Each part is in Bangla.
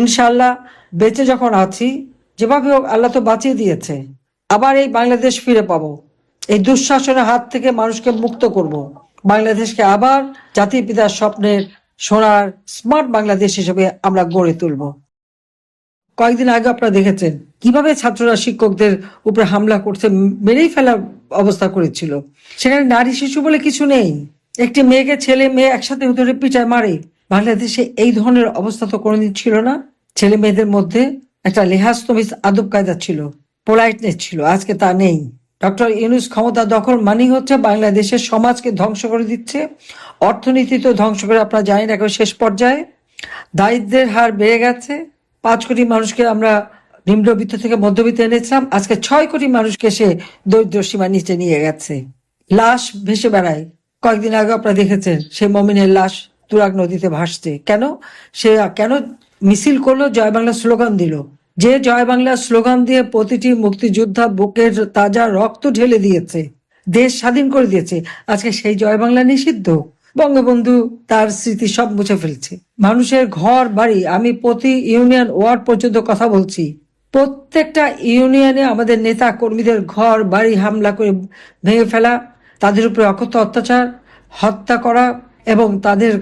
ইনশাল্লাহ বেঁচে যখন আছি, যেভাবে হোক আল্লাহ তো বাঁচিয়ে দিয়েছে। আবার এই বাংলাদেশ ফিরে পাবো। এই দুঃশাসনের হাত থেকে মানুষকে মুক্ত করব। বাংলাদেশকে আবার জাতির পিতার স্বপ্নের সোনার স্মার্ট বাংলাদেশ হিসেবে আমরা গড়ে তুলব। কয়েকদিন আগে আপনারা দেখেছেন, কীভাবে ছাত্ররা শিক্ষকদের উপরে হামলা করছে, মেরেই ফেলার অবস্থা করেছিল। সেখানে নারী শিশু বলে কিছু নেই। একটি মেয়েকে ছেলে, মেয়ে একসাথে পিটায়, মারে। বাংলাদেশে এই ধরনের অবস্থা তো কোনোদিন ছিল না। ছেলে মেয়েদের মধ্যে একটা লেহাজ তমিজ আদব কায়দা ছিল, পোলাইটনেস ছিল, আজকে তা নেই। ডক্টর ইউনুস ক্ষমতা দখল মানেই হচ্ছে বাংলাদেশের সমাজকে ধ্বংস করে দিচ্ছে। অর্থনীতি তো ধ্বংস করে আপনারা জানেন এখন শেষ পর্যায়ে। দারিদ্রের হার বেড়ে গেছে। পাঁচ কোটি মানুষকে আমরা নিম্নবিত্ত থেকে মধ্যবিত্ত এনেছিলাম। আজকে ছয় কোটি মানুষকে সে দরিদ্র সীমা নিচে নিয়ে গেছে। লাশ ভেসে বেড়ায়। কয়েকদিন আগে আপনারা দেখেছেন সেই মমিনের লাশ তুরাগ নদীতে ভাসছে। কেন? সে কেন মিছিল করল? জয় বাংলা স্লোগান দিল। যে জয় বাংলা স্লোগান দিয়ে প্রতিটি মুক্তিযোদ্ধা বুকের তাজা রক্ত ঢেলে দিয়েছে, দেশ স্বাধীন করে দিয়েছে। আজকে সেই জয় বাংলা নিষিদ্ধ। বঙ্গবন্ধু তার স্মৃতি সব মুছে ফেলছে। মানুষের ঘর, বাড়ি, আমি প্রতি ইউনিয়ন ওয়ার্ড পর্যন্ত কথা বলছি। প্রত্যেকটা ইউনিয়নে আমাদের নেতা কর্মীদের ঘর, বাড়ি হামলা করে ভেঙে ফেলা, তাদের উপরে অকথ্য অত্যাচার, হত্যা করা এবং তাদের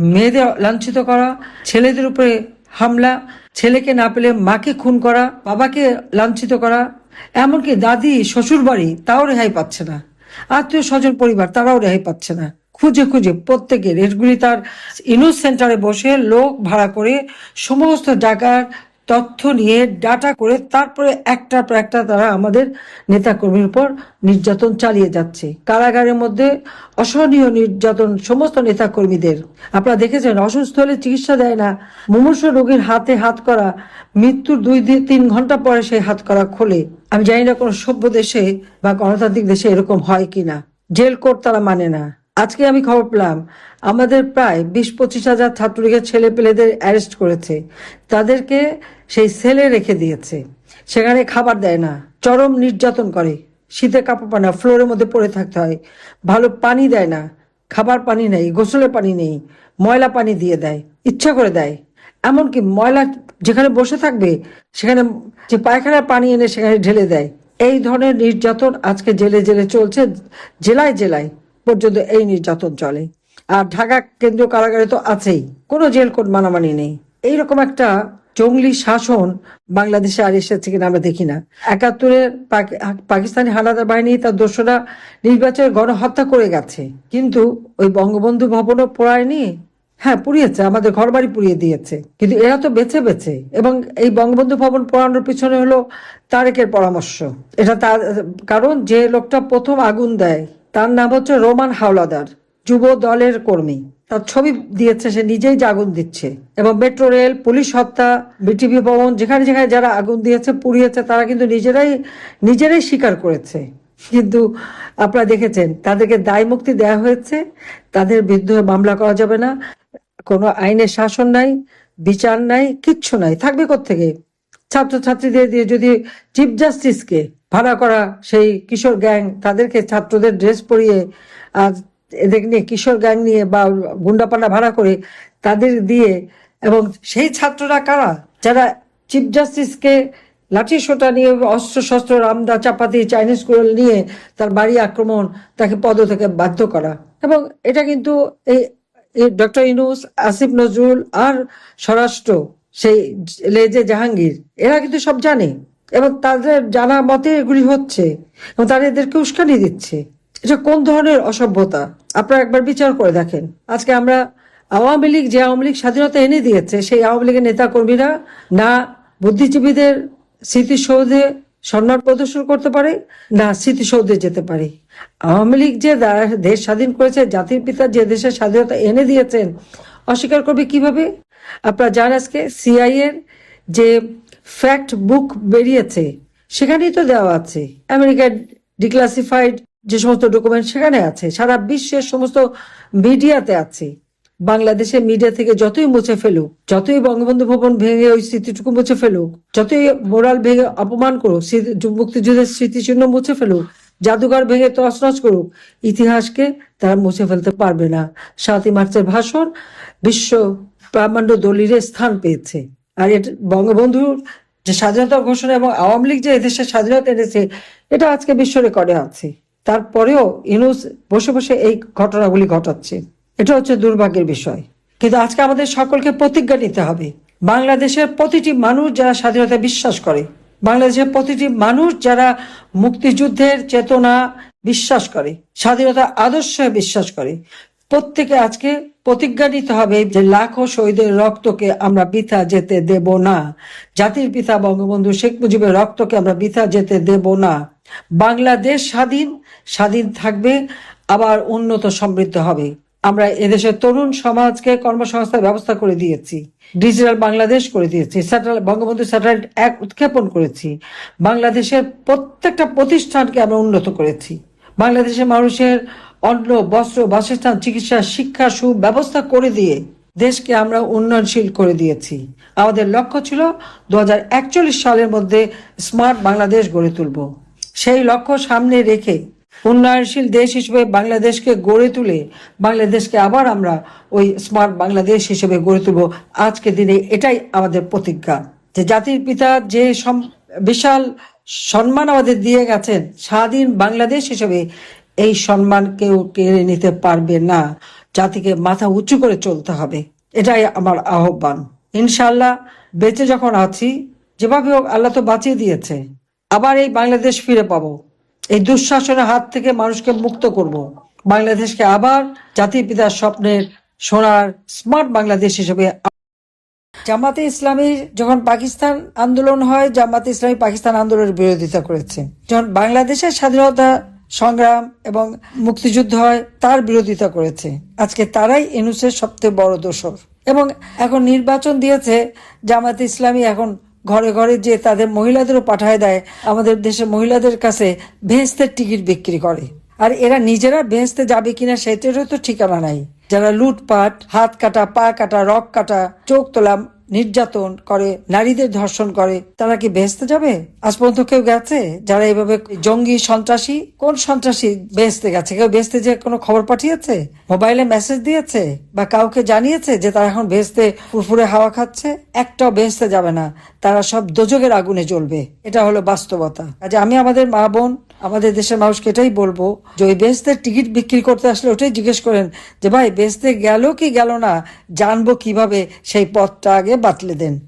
মেয়েদের লাঞ্ছিত করা, ছেলেদের উপরে হামলা, ছেলেকে না পেলে মাকে খুন করা, বাবাকে লাঞ্ছিত করা, এমনকি দাদি শ্বশুর বাড়ি তাও রেহাই পাচ্ছে না। আত্মীয় স্বজন, পরিবার তারাও রেহাই পাচ্ছে না। খুঁজে খুঁজে প্রত্যেকের এগুলি তার ইনুস সেন্টারে বসে লোক ভাড়া করে সমস্ত জায়গার তথ্য নিয়ে ডাটা করে তারপরে একটার পর একটা তারা আমাদের নেতাকর্মীর উপর নির্যাতন চালিয়ে যাচ্ছে। কারাগারের মধ্যে অসহনীয় নির্যাতন সমস্ত নেতাকর্মীদের। আপনারা দেখেছেন অসুস্থ হলে চিকিৎসা দেয় না। মুমূর্ষ রোগীর হাতে হাত করা, মৃত্যুর দুই তিন ঘণ্টা পরে সেই হাত করা খোলে। আমি জানি না কোনো সভ্য দেশে বা গণতান্ত্রিক দেশে এরকম হয় কিনা। জেল কোর্ট তারা মানে না। আজকে আমি খবর পেলাম, আমাদের প্রায় বিশ পঁচিশ হাজার ছাত্রলীগের ছেলে পেলেদের অ্যারেস্ট করেছে। তাদেরকে সেই সেলে রেখে দিয়েছে। সেখানে খাবার দেয় না, চরম নির্যাতন করে। শীতে কাপড় পায় না, ফ্লোরের মধ্যে পড়ে থাকতে হয়। ভালো পানি দেয় না, খাবার পানি নেই, গোসলের পানি নেই, ময়লা পানি দিয়ে দেয়, ইচ্ছা করে দেয়। এমনকি ময়লা যেখানে বসে থাকবে, সেখানে যে পায়খানার পানি এনে সেখানে ঢেলে দেয়। এই ধরনের নির্যাতন আজকে জেলে জেলে চলছে, জেলায় জেলায়। পর্যন্ত এই নির্যাতন চলে। আর ঢাকা কেন্দ্রীয় কারাগারে তো আছেই। কোনো জেল কোড মানামানি নেই। এইরকম একটা জঙ্গলি শাসন বাংলাদেশে আর এসেছে কিনা আমরা দেখি না। একাত্তরের পাকিস্তানি হানাদার বাহিনী তার দোষরা নির্বাচনের গণহত্যা করে গেছে। কিন্তু ওই বঙ্গবন্ধু ভবনও পোড়ায়নি। হ্যাঁ পুড়িয়েছে, আমাদের ঘরবাড়ি পুড়িয়ে দিয়েছে। কিন্তু এরা তো বেছে বেছে। এবং এই বঙ্গবন্ধু ভবন পোড়ানোর পিছনে হলো তারেকের পরামর্শ। এটা তার কারণ যে লোকটা প্রথম আগুন দেয়। তার নাম হচ্ছে রোমান হাওলাদার, যুব দলের কর্মী। তার ছবি দিয়েছে, সে নিজেই যে আগুন দিচ্ছে। এবং মেট্রো রেল, পুলিশ হত্যা, বিটিভি ভবন, যেখানে যেখানে যারা আগুন দিয়েছে, পুড়িয়েছে, তারা কিন্তু নিজেরাই নিজেরাই স্বীকার করেছে। কিন্তু আপনারা দেখেছেন, তাদেরকে দায় মুক্তি দেওয়া হয়েছে, তাদের বিরুদ্ধে মামলা করা যাবে না, কোনো আইনের শাসন নাই, বিচার নাই, কিচ্ছু নাই, থাকবে থেকে ছাত্রছাত্রীদের দিয়ে যদি চিফ জাস্টিসকে ভাড়া করা, সেই কিশোর গ্যাং তাদেরকে ছাত্রদের ড্রেস পরিয়ে এদের নিয়ে কিশোর গ্যাং নিয়ে বা গুন্ডাপানা ভাড়া করে তাদের দিয়ে এবং সেই ছাত্ররা কারা? যারা চিফ জাস্টিসকে লাঠি সোটা নিয়ে, অস্ত্র শস্ত্র, রামদা, চাপাতি চাইনিজ কুড়েল নিয়ে তার বাড়ি আক্রমণ, তাকে পদ থেকে বাধ্য করা। এবং এটা কিন্তু এই ডক্টর ইনুস, আসিফ নজরুল আর স্বরাষ্ট্র, সেই লেজে জাহাঙ্গীর, এরা কিন্তু সব জানে। এবং তাদের জানা মতে এগুলি হচ্ছে এবং তারা এদেরকে উস্কানি দিচ্ছে। এটা কোন ধরনের অসভ্যতা? আপনারা একবার বিচার করে দেখেন। আজকে আমরা আওয়ামী লীগ, যে আওয়ামী লীগ স্বাধীনতা এনে দিয়েছে, সেই আওয়ামী লীগের নেতা কর্মীরা না বুদ্ধিজীবীদের স্মৃতিসৌধে সম্মান প্রদর্শন করতে পারে, না স্মৃতিসৌধে যেতে পারে। আওয়ামী লীগ যে দেশ স্বাধীন করেছে, জাতির পিতা যে দেশের স্বাধীনতা এনে দিয়েছেন, অস্বীকার করবে কীভাবে? আপনারা জান আজকে সিআই এর যে ফ্যাক্ট বুক বেরিয়েছে, সেখানেই তো দেওয়া আছে। আমেরিকার ডিক্লাসিফাইড যে সমস্ত ডকুমেন্ট সেখানে আছে, সারা বিশ্বের সমস্ত মিডিয়াতে আছে। বাংলাদেশের মিডিয়া থেকে যতই মুছে ফেলুক, যতই বঙ্গবন্ধু ভবন ভেঙে ওই স্মৃতিটুকু মুছে ফেলুক, যতই মোরাল ভেঙে অপমান করুক মুক্তিযুদ্ধের স্মৃতিচিহ্ন মুছে ফেলুক, জাদুঘর ভেঙে তছনছ করুক, ইতিহাসকে তারা মুছে ফেলতে পারবে না। সাতই মার্চের ভাষণ বিশ্ব ব্রহ্মাণ্ড দলিলে স্থান পেয়েছে। আর এটা বঙ্গবন্ধুর যে স্বাধীনতা ঘোষণা এবং আওয়ামী লীগ যে এদেশের স্বাধীনতা এনেছে, এটা আজকে বিশ্ব রেকর্ডে আছে। তারপরেও ইনুস বসে বসে এই ঘটনাগুলি ঘটাচ্ছে। এটা হচ্ছে দুর্ভাগ্যের বিষয়। কিন্তু আজকে আমাদের সকলকে প্রতিজ্ঞা নিতে হবে। বাংলাদেশের প্রতিটি মানুষ যারা স্বাধীনতায় বিশ্বাস করে, বাংলাদেশের প্রতিটি মানুষ যারা মুক্তিযুদ্ধের চেতনা বিশ্বাস করে, স্বাধীনতা আদর্শে বিশ্বাস করে প্রত্যেকে আজকে প্রতিজ্ঞা নিতে হবে যে লাখো শহীদের রক্তকে আমরা বৃথা যেতে দেব না। জাতির পিতা বঙ্গবন্ধু শেখ মুজিবের রক্তকে আমরা বৃথা যেতে দেব না। বাংলাদেশ স্বাধীন স্বাধীন থাকবে, আবার উন্নত সমৃদ্ধ হবে। আমরা এদেশের তরুণ সমাজকে কর্মসংস্থার ব্যবস্থা করে দিয়েছি, ডিজিটাল বাংলাদেশ করে দিয়েছি, স্যাটেলাইট, বঙ্গবন্ধু স্যাটেলাইট এক উৎক্ষেপণ করেছি। বাংলাদেশের প্রত্যেকটা প্রতিষ্ঠানকে আমরা উন্নত করেছি। বাংলাদেশের মানুষের অন্ন, বস্ত্র, বাসস্থান, চিকিৎসা, শিক্ষা, সুব্যবস্থা করে দিয়ে দেশকে আমরা উন্নয়নশীল করে দিয়েছি। আমাদের লক্ষ্য ছিল দু হাজার একচল্লিশ সালের মধ্যে স্মার্ট বাংলাদেশ গড়ে তুলব। সেই লক্ষ্য সামনে রেখে উন্নয়নশীল দেশ হিসেবে বাংলাদেশকে গড়ে তুলে বাংলাদেশকে আবার আমরা ওই স্মার্ট বাংলাদেশ হিসেবে গড়ে তুলব। আজকে দিনে এটাই আমাদের প্রতিজ্ঞা। যে জাতির পিতা যে বিশাল সম্মান আমাদের দিয়ে গেছেন, স্বাধীন বাংলাদেশ হিসেবে এই সম্মান কেউ কেড়ে নিতে পারবে না। জাতিকে মাথা উঁচু করে চলতে হবে। এটাই আমার আহ্বান। ইনশাল্লাহ বেঁচে যখন আছি, যেভাবে হোক আল্লাহ তো বাঁচিয়ে দিয়েছে। আবার এই বাংলাদেশ ফিরে পাবো। এই দুঃশাসনের হাত থেকে মানুষকে মুক্ত করব। বাংলাদেশকে আবার জাতির পিতার স্বপ্নের সোনার স্মার্ট বাংলাদেশ হিসেবে জামাতে ইসলামী যখন পাকিস্তান আন্দোলন হয়, জামাতে ইসলামী পাকিস্তান আন্দোলনের বিরোধিতা করেছে। যখন বাংলাদেশের স্বাধীনতা সংগ্রাম এবং মুক্তিযুদ্ধ হয়, তার বিরোধিতা করেছে। আজকে তারাই এনুসের সবচেয়ে বড় দোষর। এবং এখন নির্বাচন দিয়েছে জামাতে ইসলামী এখন ঘরে ঘরে যে তাদের মহিলাদেরও পাঠায় দেয়, আমাদের দেশের মহিলাদের কাছে ভেস্তের টিকিট বিক্রি করে। আর এরা নিজেরা ভেস্তে যাবে কিনা সেটারও তো ঠিকানা নাই। যারা লুটপাট, হাত কাটা, পা কাটা, রক কাটা, চোখ তোলা নির্যাতন করে, নারীদের ধর্ষণ করে, তারা কি বেহেস্তে যাবে? আজ পর্যন্ত কেউ গেছে? যারা এভাবে জঙ্গি, সন্ত্রাসী, কোন সন্ত্রাসী বেহেস্তে গেছে? কেউ বেহেস্তে যে কোনো খবর পাঠিয়েছে? মোবাইলে মেসেজ দিয়েছে? বা কাউকে জানিয়েছে যে তারা এখন বেহেস্তে ফুরফুরে হাওয়া খাচ্ছে? একটাও বেহেস্তে যাবে না। তারা সব দোজগের আগুনে জ্বলবে। এটা হলো বাস্তবতা। কাজে আমি আমাদের মা বোন আমাদের দেশের মানুষকে এটাই বলব, যে ওই বেহেস্তের টিকিট বিক্রি করতে আসলে ওটাই জিজ্ঞেস করেন যে, ভাই, বেহেস্তে গেল কি গেল না? জানব কীভাবে সেই পথটা আগে বাতলে দেন।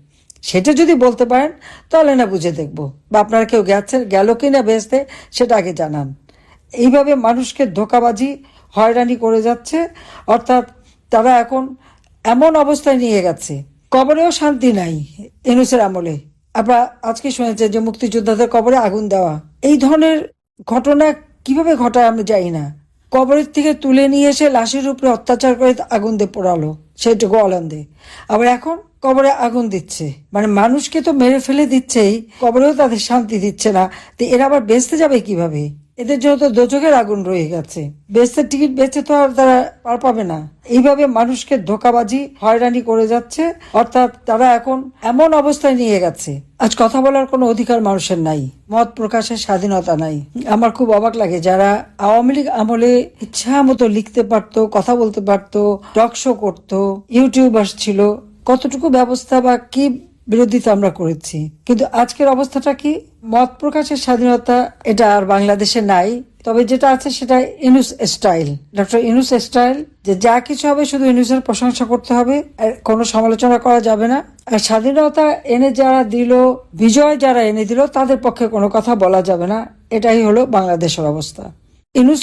সেটা যদি বলতে পারেন, তাহলে না বুঝে দেখব। বা আপনারা কেউ গেছেন, গেল কি না বেহেস্তে, সেটা আগে জানান। এইভাবে মানুষকে ধোকাবাজি, হয়রানি করে যাচ্ছে। অর্থাৎ তারা এখন এমন অবস্থায় নিয়ে গেছে। কবরেও শান্তি নাই এনুসের আমলে। আপনারা আজকে শুনেছেন যে মুক্তিযোদ্ধাদের কবরে আগুন দেওয়া। এই ধরনের ঘটনা কীভাবে ঘটায় আমরা জানি না। কবরের থেকে তুলে নিয়ে এসে লাশের উপরে অত্যাচার করে আগুন দিয়ে পোড়ালো সেটুকু অলান্দে। আবার এখন কবরে আগুন দিচ্ছে। মানে মানুষকে তো মেরে ফেলে দিচ্ছেই, কবরেও তাদের শান্তি দিচ্ছে না। তো এরা আবার বেঁচতে যাবে কীভাবে? এদের জন্য তো দোচকের আগুন রয়ে গেছে। বেচতে টিকিট বেচে তো আর তারা পার পাবে না। এইভাবে মানুষকে ধোকাবাজি, হয়রানি করে যাচ্ছে। অর্থাৎ তারা এখন এমন অবস্থায় নিয়ে গেছে। আজ কথা বলার কোনো অধিকার মানুষের নাই। মত প্রকাশের স্বাধীনতা নাই। আমার খুব অবাক লাগে যারা আওয়ামী লীগ আমলে ইচ্ছা মতো লিখতে পারতো, কথা বলতে পারতো টক শো করতো ইউটিউবার ছিল কতটুকু ব্যবস্থা বা কি বিরোধিতা আমরা করেছি? কিন্তু আজকের অবস্থাটা কি? মত প্রকাশের স্বাধীনতা এটা আর বাংলাদেশে নাই, তবে যেটা আছে সেটা Yunus style. Doctor Yunus style, যে যা কিছু হবে শুধু ইনুসের প্রশংসা করতে হবে কোনো সমালোচনা করা যাবে না। আর স্বাধীনতা এনে যারা দিল, বিজয় যারা এনে দিল, তাদের পক্ষে কোনো কথা বলা যাবে না। এটাই হলো বাংলাদেশের অবস্থা। ইনুস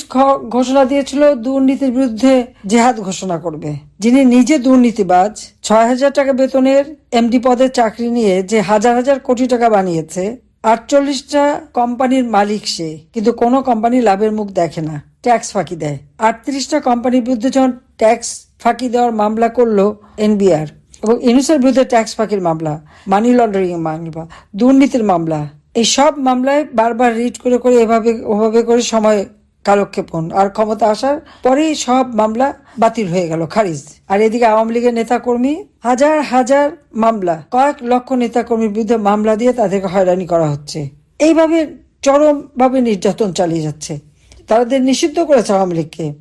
ঘোষণা দিয়েছিল, দুর্নীতির বিরুদ্ধে জেহাদ ঘোষণা করবে। যিনি নিজে দুর্নীতিবাজ, ছয় হাজার টাকা বেতনের এমডি পদের চাকরি নিয়ে যে হাজার হাজার কোটি টাকা বানিয়েছে আটচল্লিশটা কোম্পানির মালিক সে, কিন্তু কোনো কোম্পানি লাভের মুখ দেখে না, ট্যাক্স ফাঁকি দেয়। আটত্রিশটা কোম্পানির বিরুদ্ধে যখন ট্যাক্স ফাঁকি দেওয়ার মামলা করল এনবিআর, এবং ইউনিসের বিরুদ্ধে ট্যাক্স ফাঁকির মামলা, মানি লন্ডারিং মামলা, দুর্নীতির মামলা, এই সব মামলায় বারবার রিট করে করে এভাবে, ওভাবে করে সময় কালক্ষেপণ আর ক্ষমতা আসার পরেই সব মামলা বাতিল হয়ে গেল খারিজ। আর এদিকে আওয়ামী লীগের নেতাকর্মী হাজার হাজার মামলা, কয়েক লক্ষ নেতাকর্মীর বিরুদ্ধে মামলা দিয়ে তাদেরকে হয়রানি করা হচ্ছে। এইভাবে চরমভাবে নির্যাতন চালিয়ে যাচ্ছে। তাদের নিষিদ্ধ করেছে আওয়ামী লীগকে।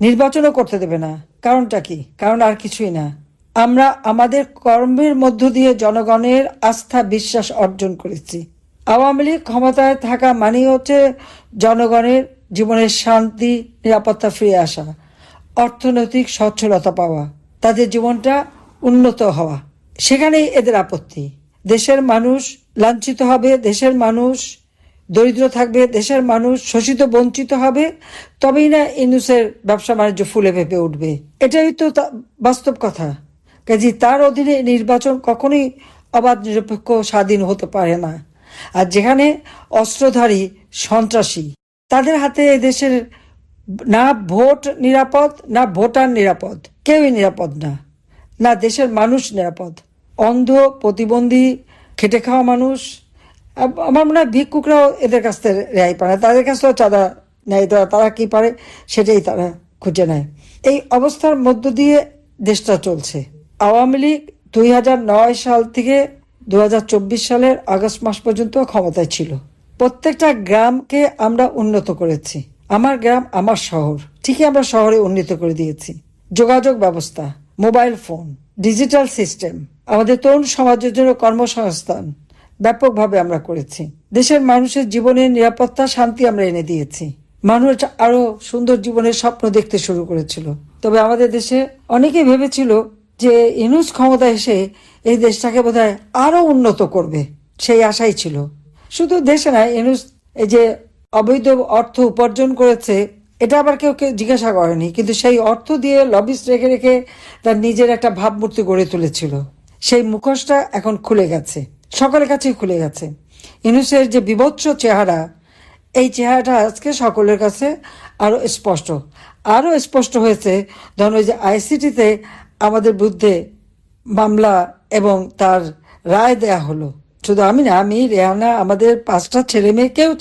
নির্বাচনও করতে দেবে না। কারণটা কি? কারণ আর কিছুই না। আমরা আমাদের কর্মের মধ্য দিয়ে জনগণের আস্থা, বিশ্বাস অর্জন করেছি। আওয়ামী লীগ ক্ষমতায় থাকা মানেই হচ্ছে জনগণের জীবনের শান্তি, নিরাপত্তা ফিরে আসা, অর্থনৈতিক সচ্ছলতা পাওয়া, তাদের জীবনটা উন্নত হওয়া। সেখানেই এদের আপত্তি। দেশের মানুষ লাঞ্ছিত হবে, দেশের মানুষ দরিদ্র থাকবে, দেশের মানুষ শোষিত, বঞ্চিত হবে। তবেই না ইনুসের ব্যবসা বাণিজ্য ফুলে ফেপে উঠবে। এটাই তা- বাস্তব কথা। কাজে তার অধীনে নির্বাচন কখনোই অবাধ, নিরপেক্ষ, স্বাধীন হতে পারে না। আর যেখানে অস্ত্রধারী সন্ত্রাসী তাদের হাতে এদেশের না ভোট নিরাপদ, না ভোটার নিরাপদ। কেউই নিরাপদ না। না দেশের মানুষ নিরাপদ। অন্ধ, প্রতিবন্ধী, খেটে খাওয়া মানুষ। আমার মনে হয় ভিক্ষুকরাও এদের কাছ থেকে রেহাই পায় না। তাদের কাছ থেকেও চাঁদা নেয়। তারা তারা কি পারে সেটাই তারা খুঁজে নেয়। এই অবস্থার মধ্য দিয়ে দেশটা চলছে। আওয়ামী লীগ দুই সাল থেকে দু হাজার চব্বিশ সালের আগস্ট মাস পর্যন্ত ক্ষমতায় ছিল। প্রত্যেকটা গ্রামকে আমরা উন্নত করেছি। আমার গ্রাম আমার শহর। ঠিকই আমরা শহরে উন্নীত করে দিয়েছি। যোগাযোগ ব্যবস্থা, মোবাইল ফোন, ডিজিটাল সিস্টেম, আমাদের তরুণ সমাজের জন্য কর্মসংস্থান ব্যাপকভাবে আমরা করেছি। দেশের মানুষের জীবনের নিরাপত্তা, শান্তি আমরা এনে দিয়েছি। মানুষ আরও সুন্দর জীবনের স্বপ্ন দেখতে শুরু করেছিল। তবে আমাদের দেশে অনেকে ভেবেছিল যে ইনুস ক্ষমতা এসে এই দেশটাকে বোধহয় আরও উন্নত করবে। সেই আশাই ছিল। শুধু দেশে নয় ইনুস এই যে অবৈধ অর্থ উপার্জন করেছে, এটা আবার কেউ কেউ জিজ্ঞাসা করেনি, কিন্তু সেই অর্থ দিয়ে লবিস রেখে রেখে তার নিজের একটা ভাবমূর্তি গড়ে তুলেছিল। সেই মুখোশটা এখন খুলে গেছে, সকলের কাছেই খুলে গেছে। ইনুসের যে বিভৎস চেহারা, এই চেহারাটা আজকে সকলের কাছে আরও স্পষ্ট। আরও স্পষ্ট হয়েছে, ধরুন ওই যে আইসিটিতে আমাদের বিরুদ্ধে মামলা এবং তার রায় দেয়া হলো। শুধু আমি না, আমি, রেহানা, আমাদের পাঁচটা ছেলে মেয়ে কেউ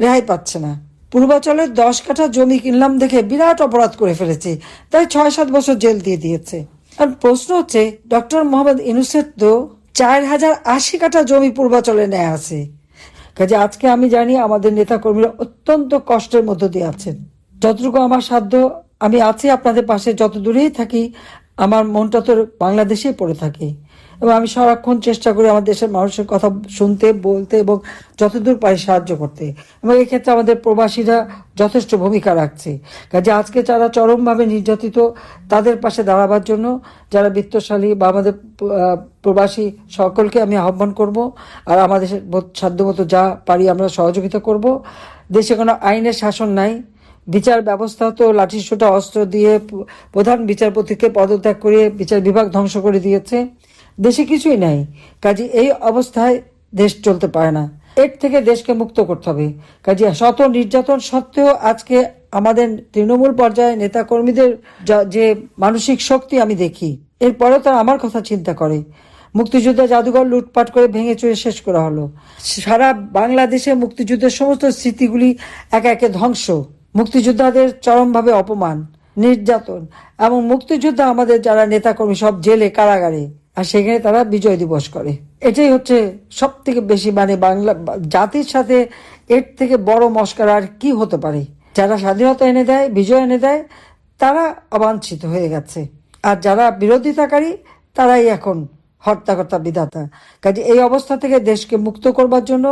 রেহাই পাচ্ছে না। পূর্বাচলের দশ কাঠা জমি কিনলাম দেখে বিরাট অপরাধ করে ফেলেছি। তাই ছয় সাত বছর জেল দিয়ে দিয়েছে। আর প্রশ্ন হচ্ছে, ডক্টর মোহাম্মদ ইনুসের তো চার হাজার আশি কাঠা জমি পূর্বাচলে নেয় আছে। কাজে আজকে আমি জানি আমাদের নেতাকর্মীরা অত্যন্ত কষ্টের মধ্য দিয়ে আছেন। যতটুকু আমার সাধ্য, আমি আছি আপনাদের পাশে যত দূরেই থাকি, আমার মনটা তো বাংলাদেশেই পড়ে থাকে। এবং আমি সারাক্ষণ চেষ্টা করি আমার দেশের মানুষের কথা শুনতে, বলতে এবং যতদূর পারি সাহায্য করতে। এবং এক্ষেত্রে আমাদের প্রবাসীরা যথেষ্ট ভূমিকা রাখছে। কাজে আজকে যারা চরমভাবে নির্যাতিত, তাদের পাশে দাঁড়াবার জন্য যারা বিত্তশালী বা আমাদের প্রবাসী সকলকে আমি আহ্বান করব আর আমাদের সাধ্যমতো যা পারি আমরা সহযোগিতা করব। দেশে কোনো আইনের শাসন নাই। বিচার ব্যবস্থা তো লাঠিসোটা অস্ত্র দিয়ে প্রধান বিচারপতিকে পদত্যাগ করে বিচার বিভাগ ধ্বংস করে দিয়েছে। দেশে কিছুই নাই। কাজে এই অবস্থায় দেশ চলতে পারে না। এর থেকে দেশকে মুক্ত করতে হবে। কাজে শত নির্যাতন সত্ত্বেও আজকে আমাদের তৃণমূল পর্যায়ে নেতাকর্মীদের যা- মানসিক শক্তি আমি দেখি, এরপরেও তারা আমার কথা চিন্তা করে। মুক্তিযোদ্ধা জাদুঘর লুটপাট করে ভেঙে চুরে শেষ করা হলো। সারা বাংলাদেশে মুক্তিযুদ্ধের সমস্ত স্মৃতিগুলি একে একে ধ্বংস। মুক্তিযোদ্ধাদের চরমভাবে অপমান, নির্যাতন এবং মুক্তিযোদ্ধা আমাদের যারা নেতাকর্মী সব জেলে কারাগারে। আর সেখানে তারা বিজয় দিবস করে। এটাই হচ্ছে সব থেকে বেশি মানে বাংলা জাতির সাথে এর থেকে বড় মস্কার আর কি হতে পারে। যারা স্বাধীনতা এনে দেয়, বিজয় এনে দেয়, তারা অবাঞ্ছিত হয়ে গেছে। আর যারা বিরোধিতাকারী, তারাই এখন হর্তাকর্তা বিধাতা। কাজে এই অবস্থা থেকে দেশকে মুক্ত করবার জন্য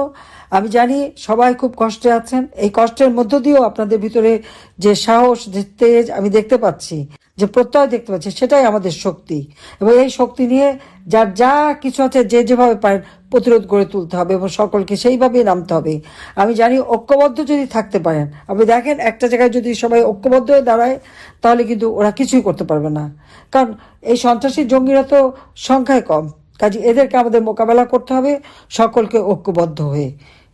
আমি জানি সবাই খুব কষ্টে আছেন। এই কষ্টের মধ্য দিয়েও আপনাদের ভিতরে যে সাহস, যে তেজ আমি দেখতে পাচ্ছি। যে প্রত্যয় দেখতে পাচ্ছে, সেটাই আমাদের শক্তি। এবং এই শক্তি নিয়ে যার যা কিছু আছে যে যেভাবে পারেন প্রতিরোধ গড়ে তুলতে হবে এবং সকলকে সেইভাবেই নামতে হবে। আমি জানি ঐক্যবদ্ধ যদি থাকতে পারেন, আপনি দেখেন একটা জায়গায় যদি সবাই ঐক্যবদ্ধ হয়ে দাঁড়ায়, তাহলে কিন্তু ওরা কিছুই করতে পারবে না। কারণ এই সন্ত্রাসী জঙ্গিরা তো সংখ্যায় কম, কাজে এদেরকে আমাদের মোকাবেলা করতে হবে, সকলকে ঐক্যবদ্ধ হয়ে।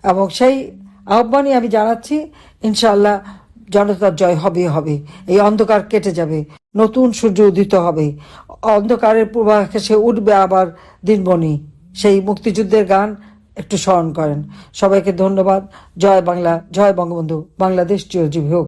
এবং সেই আহ্বানই আমি জানাচ্ছি, ইনশাআল্লাহ জনতার জয় হবে হবে, এই অন্ধকার কেটে যাবে। নতুন সূর্য উদিত হবে। অন্ধকারের পূর্বাকাশে উঠবে আবার দিনমণি সেই মুক্তিযুদ্ধের গান একটু স্মরণ করেন। সবাইকে ধন্যবাদ। জয় বাংলা, জয় বঙ্গবন্ধু। বাংলাদেশ চিরজীবী হোক।